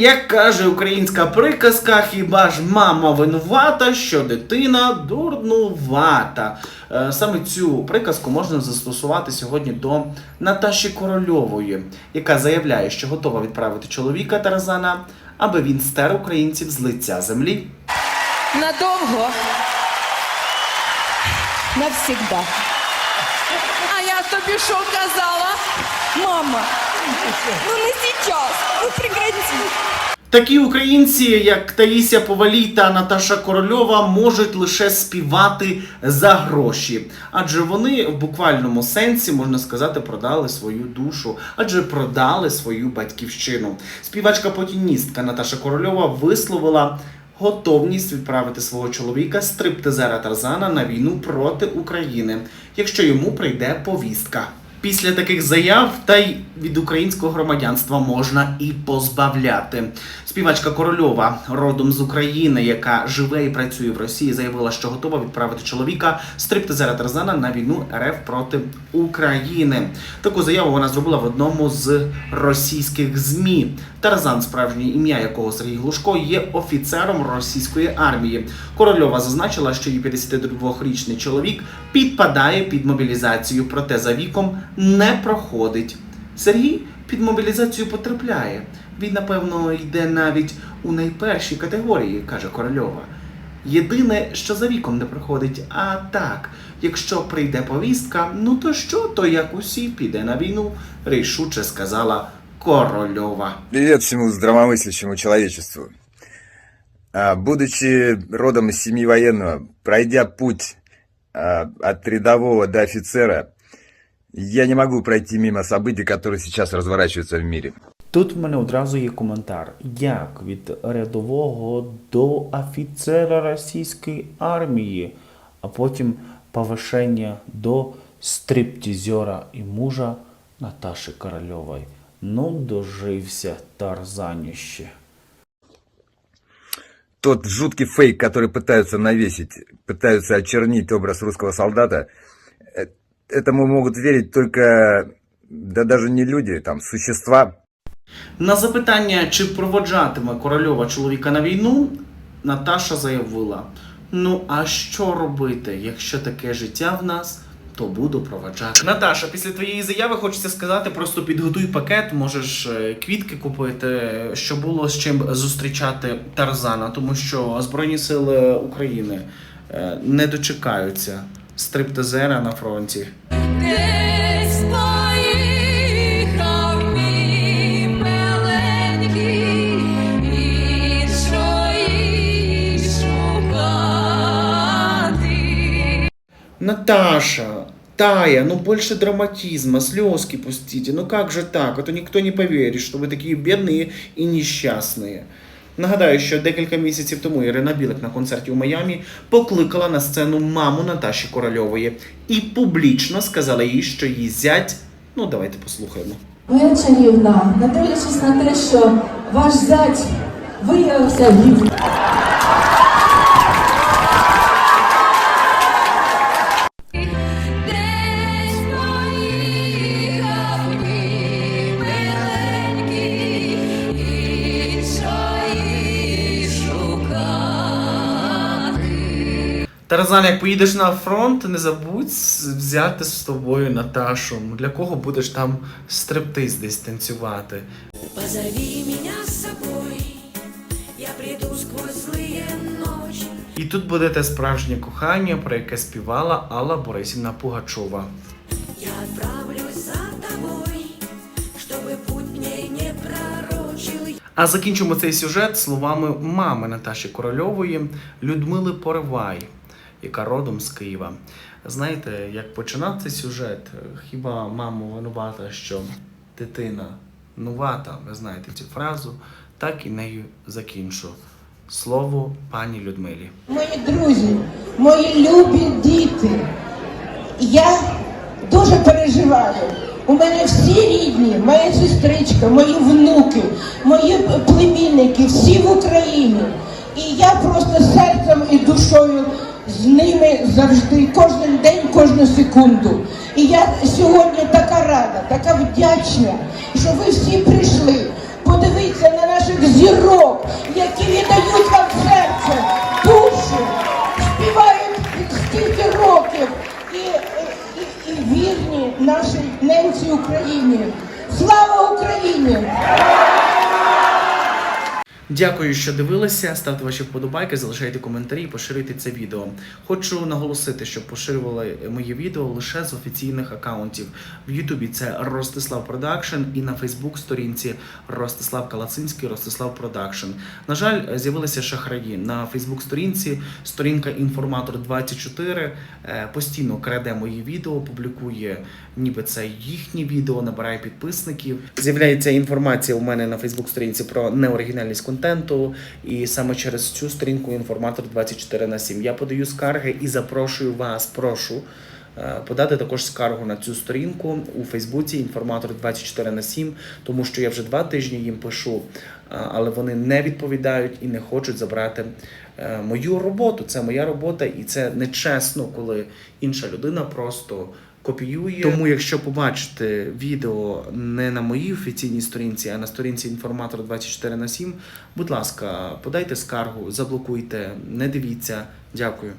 Як каже українська приказка, хіба ж мама винувата, що дитина дурнувата. Е, Саме цю приказку можна застосувати сьогодні до Наташі Корольової, яка заявляє, що готова відправити чоловіка Тарзана, аби він стер українців з лиця землі. Надовго. Навсегда. А я тобі що казала? Мама, ну не сейчас, ну прекрати. Такі українці, як Таїся Повалій та Наташа Корольова, можуть лише співати за гроші, адже вони в буквальному сенсі можна сказати продали свою душу, адже продали свою батьківщину. Співачка потіністка Наташа Корольова висловила. Готовність відправити свого чоловіка стриптизера Тарзана на війну проти України, якщо йому прийде повістка. Після таких заяв та й від українського громадянства можна і позбавляти. Співачка Корольова, родом з України, яка живе і працює в Росії, заявила, що готова відправити чоловіка стриптизера Тарзана на війну РФ проти України. Таку заяву вона зробила в одному з російських змі. Тарзан, справжнє ім'я якого Сергій Глушко, є офіцером російської армії. Корольова зазначила, що її 52-річний чоловік підпадає під мобілізацію, проте за віком не проходить. Сергій під мобілізацію потрапляє. Він, напевно, йде навіть у найпершій категорії, каже Корольова. Єдине, що за віком не проходить, а так, якщо прийде повістка, ну то що, то як усі піде на війну, рішуче сказала Корольова. Привет всему здравомыслящему человечеству. Будучи родом из семьи военного, пройдя путь а, от рядового до офицера, я не могу пройти мимо событий, которые сейчас разворачиваются в мире. Тут в мене одразу є коментар. Як від рядового до офіцера російської армії, а потім повишення до стриптізера і мужа Наташі Корольової. Ну, дожився Тарзаніще. Тот жуткий фейк, который пытаются навесить, пытаются очернить образ русского солдата, э, этому могут верить только, да даже не люди, там, существа, На запитання, чи проводжатиме корольова чоловіка на війну, Наташа заявила: Ну, а що робити, якщо таке життя в нас, то буду проводжати. Наташа, після твоєї заяви хочеться сказати, просто підготуй пакет, можеш е, квітки купити, щоб було з чим зустрічати Тарзана, тому що Збройні Сили України е, не дочекаються стриптизера на фронті. Наташа, Тая, ну больше драматизма, слезки пустите. Ну как же так? Это никто не поверит, что ви такі бідні і нещасні. Нагадаю, що декілька місяців тому Ірина Білик на концерті у Майамі покликала на сцену маму Наташі Корольової і публічно сказала їй, що її зять. Ну, давайте послухаємо. Моя чарівна, не дивлячись на те, що ваш зять виявився гів. Таразан, як поїдеш на фронт, не забудь взяти з тобою Наташу. Для кого будеш там стриптиз десь танцювати. Позови меня с собой, я приду сквозь злые ночи. І тут буде те справжнє кохання, про яке співала Алла Борисівна Пугачова. Я отправлюсь за тобой, чтобы путь мне не пророчил. А закінчимо цей сюжет словами мами Наташі Корольової Людмили Поривай, яка родом з Києва. Знаєте, як починав цей сюжет, хіба мама винувата, що дитина нувата, ви знаєте цю фразу, так і нею закінчу. Слово пані Людмилі. Мої друзі, мої любі діти, я дуже переживаю. У мене всі рідні, моя сестричка, мої внуки, мої племінники, всі в Україні. І я просто серцем і душою з ними завжди, кожен день, кожну секунду. І я сьогодні така рада, така вдячна, що ви всі прийшли. подивіться на наших зірок, які віддають вам серце, душу, співають стільки років і, і, і вірні нашій ненці Україні. Слава Україні! Дякую, що дивилися. Ставте ваші вподобайки, залишайте коментарі, поширюйте це відео. Хочу наголосити, що поширювали мої відео лише з офіційних акаунтів. В Ютубі це Ростислав Продакшн і на Фейсбук сторінці Ростислав Калацинський, Ростислав Продакшн. На жаль, з'явилися шахраї на Фейсбук сторінці. Сторінка Інформатор 24 е, постійно краде мої відео, публікує ніби це їхні відео, набирає підписників. З'являється інформація у мене на Фейсбук сторінці про неоригінальність контенту, і саме через цю сторінку інформатор 24 на 7 я подаю скарги і запрошую вас, прошу. е, Подати також скаргу на цю сторінку у Фейсбуці інформатор 24 на 7, тому що я вже два тижні їм пишу, е, але вони не відповідають і не хочуть забрати е, мою роботу. Це моя робота, і це нечесно, коли інша людина просто копіює. Тому, якщо побачите відео не на моїй офіційній сторінці, а на сторінці інформатор 24 на 7, будь ласка, подайте скаргу, заблокуйте, не дивіться. Дякую.